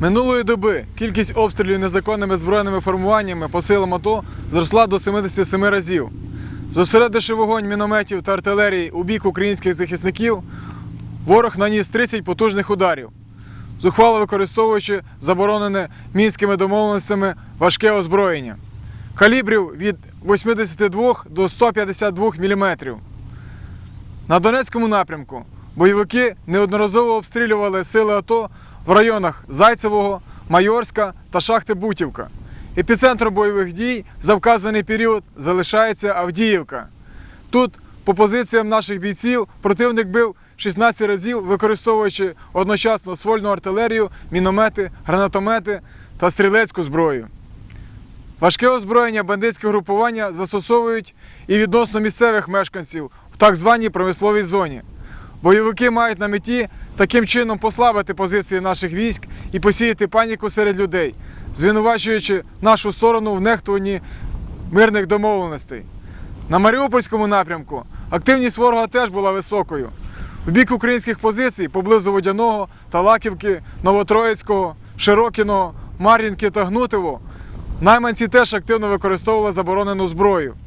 Минулої доби кількість обстрілів незаконними збройними формуваннями по силам АТО зросла до 77 разів. Зосередивши вогонь мінометів та артилерії у бік українських захисників, ворог наніс 30 потужних ударів, зухвало використовуючи заборонене мінськими домовленостями важке озброєння. Калібрів від 82 до 152 мм. На Донецькому напрямку бойовики неодноразово обстрілювали сили АТО в районах Зайцевого, Майорська та шахти Бутівка. Епіцентром бойових дій за вказаний період залишається Авдіївка. Тут, по позиціям наших бійців, противник бив 16 разів, використовуючи одночасно ствольну артилерію, міномети, гранатомети та стрілецьку зброю. Важке озброєння бандитське групування застосовують і відносно місцевих мешканців в так званій промисловій зоні. Бойовики мають на меті таким чином послабити позиції наших військ і посіяти паніку серед людей, звинувачуючи нашу сторону в нехтуванні мирних домовленостей. На Маріупольському напрямку активність ворога теж була високою. В бік українських позицій поблизу Водяного, Талаківки, Новотроїцького, Широкіного, Мар'їнки та Гнутиво найманці теж активно використовували заборонену зброю.